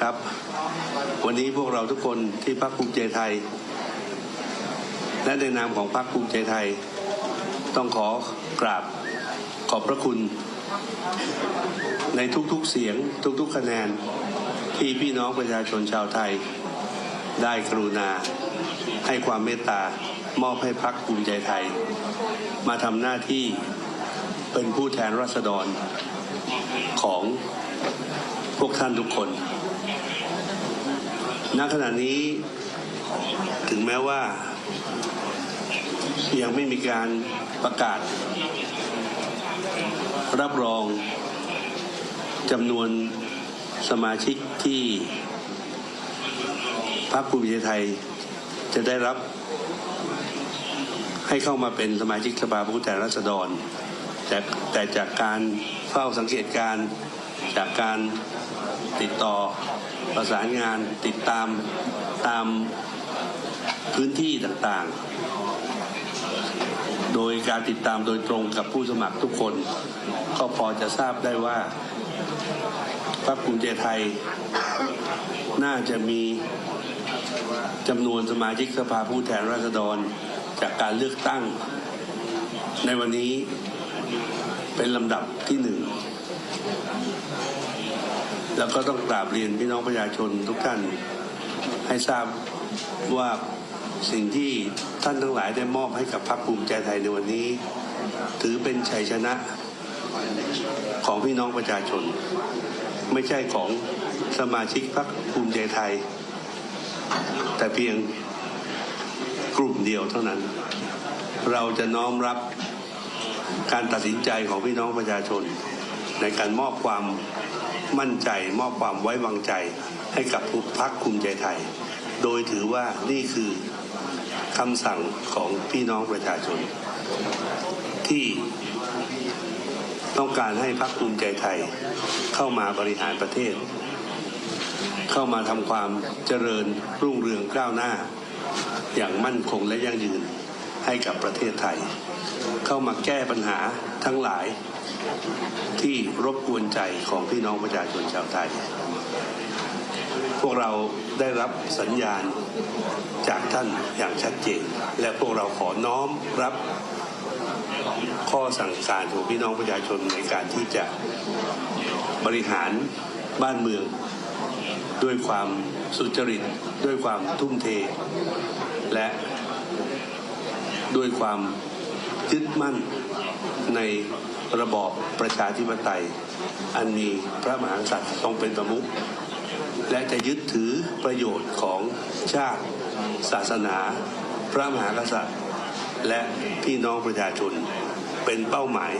ครับ วันนี้พวกเราทุกคนที่พรรคภูมิใจไทย และในนามของพรรคภูมิใจไทย ต้องขอกราบขอบพระคุณ ในทุกๆเสียงทุกๆคะแนนที่พี่น้องประชาชนชาวไทย ได้กรุณา ให้ความเมตตามอบให้พรรคภูมิใจไทย มาทำหน้าที่เป็นผู้แทนราษฎรของพวกท่านทุกคน ณขณะนี้ถึงแม้ว่า ยังไม่มีการประกาศ รับรองจำนวนสมาชิกที่พรรคภูมิใจไทยจะได้รับ ให้เข้ามาเป็นสมาชิกสภาผู้แทนราษฎรแต่แต่จากการเฝ้าสังเกตการจากการ ติดต่อประสานงานติดตามตามพื้นที่ต่างๆ โดยการติดตามโดยตรงกับผู้สมัครทุกคน ก็พอจะทราบได้ว่าพรรคภูมิใจไทย น่าจะมีจำนวนสมาชิกสภาผู้แทนราษฎรจากการเลือกตั้ง ในวันนี้เป็นลำดับที่หนึ่ง แล้วก็ต้องกราบเรียนพี่น้องประชาชนทุกท่านให้ทราบว่าสิ่งที่ท่านทั้งหลายได้มอบให้กับพรรคภูมิใจไทยในวันนี้ ถือเป็นชัยชนะของพี่น้องประชาชน ไม่ใช่ของสมาชิกพรรคภูมิใจไทย แต่เพียงกลุ่มเดียวเท่านั้น เราจะน้อมรับการตัดสินใจของพี่น้องประชาชน ในการมอบความ มั่นใจมอบความไว้วางใจให้กับพรรคภูมิใจไทย โดยถือว่านี่คือคำสั่งของพี่น้องประชาชน ที่ต้องการให้พรรคภูมิใจไทย เข้ามาบริหารประเทศ เข้ามาทำความเจริญรุ่งเรืองก้าวหน้า อย่างมั่นคงและยั่งยืน ให้กับประเทศไทย เข้ามาแก้ปัญหาทั้งหลายที่รบกวนใจของพี่น้องประชาชนชาวไทย พวกเราได้รับสัญญาณจากท่านอย่างชัดเจน และพวกเราขอน้อมรับข้อสั่งการของพี่น้องประชาชนในการที่จะบริหารบ้านเมือง ด้วยความสุจริต ด้วยความทุ่มเท และ ด้วยความยึดมั่นในระบอบประชาธิปไตย อันมีพระมหากษัตริย์ทรงเป็นประมุขและจะยึดถือประโยชน์ของชาติ ศาสนา พระมหากษัตริย์ และพี่น้องประชาชนเป็นเป้าหมาย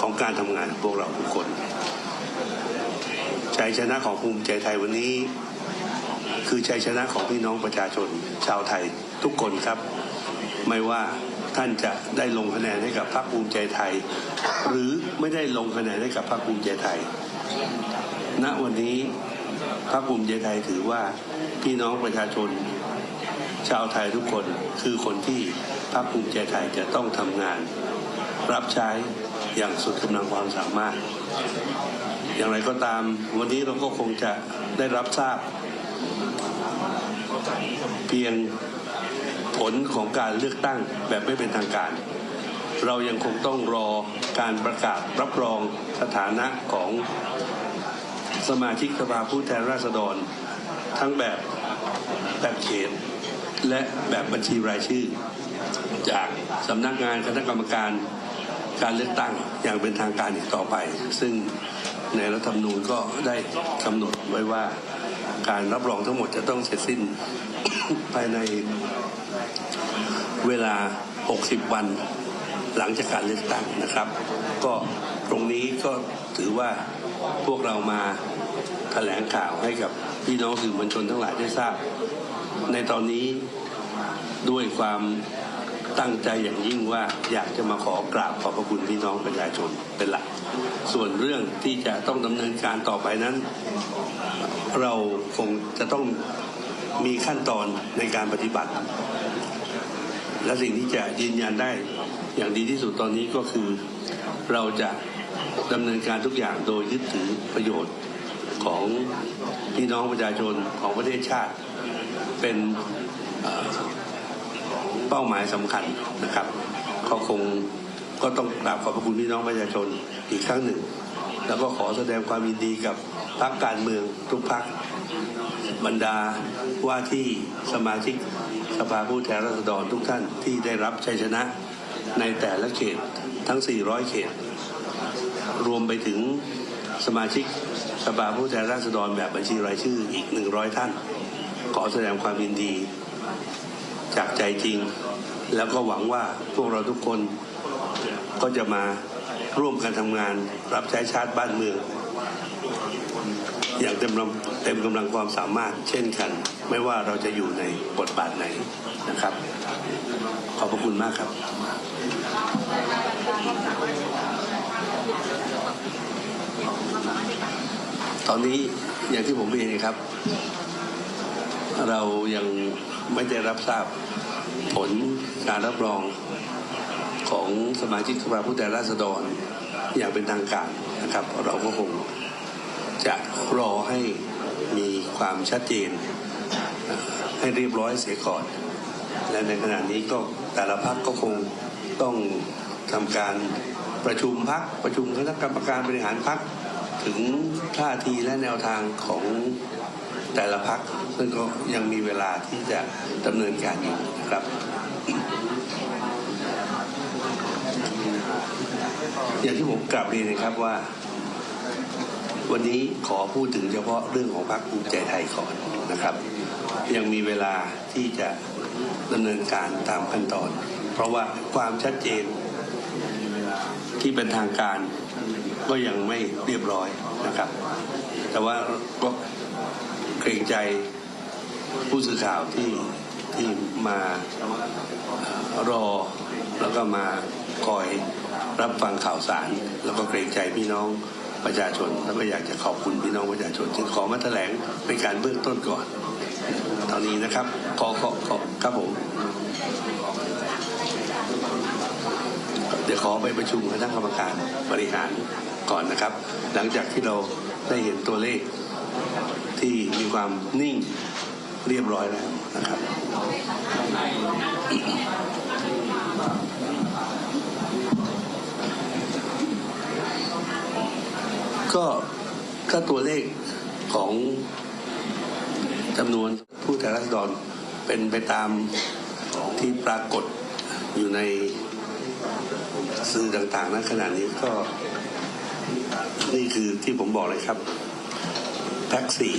ของการทำงานพวกเราทุกคนชัยชนะของภูมิใจไทยวันนี้ คือชัยชนะของพี่น้องประชาชน ชาวไทยทุกคนครับ ไม่ว่า ท่านจะได้ลงคะแนนให้กับพรรคภูมิใจไทย หรือไม่ได้ลงคะแนนให้กับพรรคภูมิใจไทย ณวันนี้พรรคภูมิใจไทยถือว่าพี่น้องประชาชน ชาวไทยทุกคนคือคนที่พรรคภูมิใจไทยจะต้องทำงาน รับใช้อย่างสุดกำลังความสามารถ อย่างไรก็ตามวันนี้เราก็คงจะได้รับทราบ เพียง ผลของการเลือกตั้งแบบไม่เป็นทางการ เรายังคงต้องรอการประกาศรับรองสถานะของสมาชิกสภาผู้แทนราษฎร ทั้งแบบแบบเขต และแบบบัญชีรายชื่อ จากสำนักงานคณะกรรมการการเลือกตั้งอย่างเป็นทางการอีกต่อไป ซึ่งในรัฐธรรมนูญก็ได้กำหนดไว้ว่าการรับรองทั้งหมดจะต้องเสร็จสิ้นภายใน เวลา 60 วัน หลังจากการเลือกตั้งนะครับ ก็ตรงนี้ก็ถือว่าพวกเรามาแถลงข่าวให้กับพี่น้องสื่อมวลชนทั้งหลายได้ทราบ ในตอนนี้ด้วยความตั้งใจอย่างยิ่งว่าอยากจะมาขอกราบขอบพระคุณพี่น้องประชาชนเป็นหลัก ส่วนเรื่องที่จะต้องดำเนินการต่อไปนั้น เราคงจะต้องมีขั้นตอนในการปฏิบัติ และสิ่งที่จะยืนยันได้อย่างดีที่สุดตอนนี้ก็คือ เราจะดำเนินการทุกอย่างโดยยึดถือประโยชน์ของพี่น้องประชาชนของประเทศชาติ เป็นเป้าหมายสำคัญนะครับเขาคงก็ต้องกราบขอบพระคุณพี่น้องประชาชนอีกครั้งหนึ่ง แล้วก็ขอแสดงความยินดีกับ พรรคการเมืองทุกพรรคบรรดาว่าที่สมาชิกสภาผู้แทนราษฎรทุกท่านที่ได้รับชัยชนะในแต่ละเขตทั้ง 400 เขต รวมไปถึงสมาชิกสภาผู้แทนราษฎรแบบบัญชีรายชื่ออีก 100 ท่าน ขอแสดงความยินดี จากใจจริง แล้วก็หวังว่าพวกเราทุกคนก็จะมาร่วมกันทำงานรับใช้ชาติบ้านเมือง อย่างเต็มกำลังเต็มกำลังความสามารถเช่นกัน ไม่ว่าเราจะอยู่ในบทบาทไหนนะครับ ขอบพระคุณมากครับ ตอนนี้อย่างที่ผมเรียนครับ เรายังไม่ได้รับทราบผลการรับรองของสมาชิกสภาผู้แทนราษฎรอย่างเป็นทางการนะครับ เราก็คง จะรอให้มีความชัดเจน ให้เรียบร้อยเสียก่อน และในขณะนี้ก็แต่ละพักก็คงต้องทำการประชุมพักประชุมคณะกรรมการบริหารพักถึงท่าทีและแนวทางของแต่ละพักซึ่งก็ยังมีเวลาที่จะดำเนินการอยู่นะครับ อย่างที่ผมกลับเรียนนะครับว่า วันนี้ขอพูดถึงเฉพาะเรื่องของพรรคภูมิใจไทยก่อนนะครับ ยังมีเวลาที่จะดำเนินการตามขั้นตอน เพราะว่าความชัดเจนที่เป็นทางการก็ยังไม่เรียบร้อยนะครับ แต่ว่าก็เกรงใจผู้สื่อข่าวที่ที่มารอแล้วก็มาคอยรับฟังข่าวสาร แล้วก็เกรงใจพี่น้อง ประชาชนแล้วก็อยากจะขอบคุณพี่น้องประชาชนจึงขอมาแถลงเป็นการเบื้องต้นก่อนเท่านี้นะครับขอขอขอครับผมเดี๋ยวขอไปประชุมคณะกรรมการบริหารก่อนนะครับ หลังจากที่เราได้เห็นตัวเลขที่มีความนิ่งเรียบร้อยแล้วนะครับ ก็ก็ตัวเลขของจำนวนผู้แทนราษฎรเป็นไปตามที่ปรากฏอยู่ในสื่อต่างๆณขณะนี้ก็ นี่คือที่ผมบอกเลยครับแท็กซี่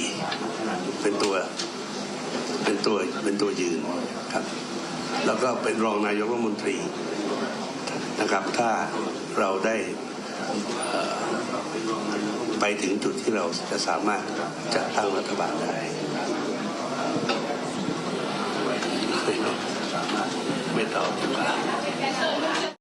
เป็นตัว เป็นตัวเป็นตัวยืนครับ แล้วก็เป็นรองนายกรัฐมนตรีนะครับ ถ้าเราได้ ไปถึงจุดที่เราจะสามารถจะตั้งรัฐบาลได้ไม่ต้อง